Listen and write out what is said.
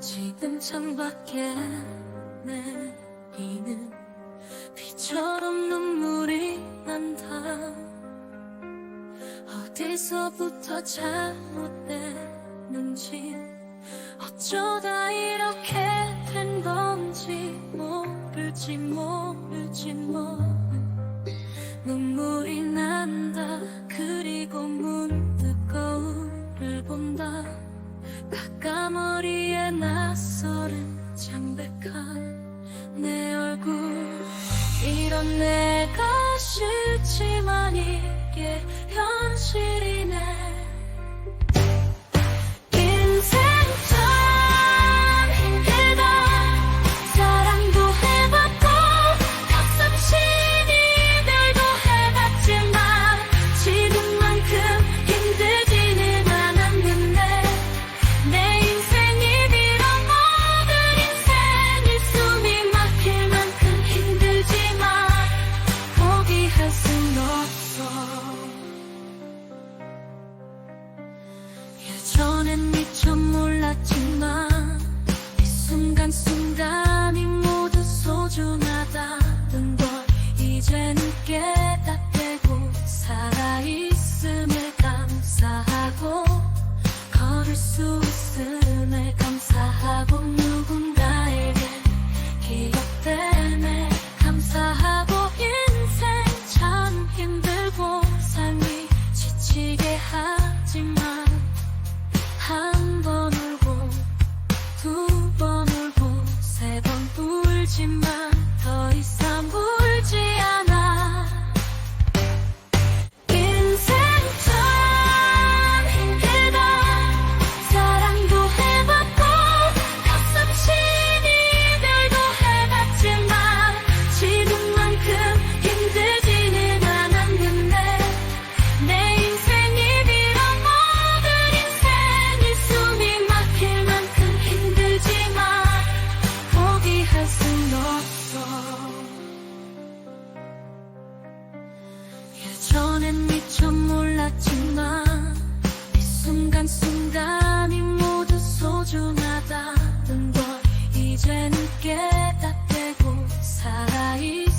지금 창밖에 내리는 비처럼 눈물이 난다. 어디서부터 잘못됐는지 어쩌다 이렇게 된 건지 모르지 모르지 뭐 눈물이 난다. 그 본다 까까머리에 낯설은 창백한 내 얼굴. 이런 내가 싫지만 전엔 미처 몰랐지만 이 순간순간이 모두 소중하다는 걸 이제는 울지 전엔 미처 몰랐지만 이 순간순간이 모두 소중하다는 걸 이제는 깨닫게 되고 살아있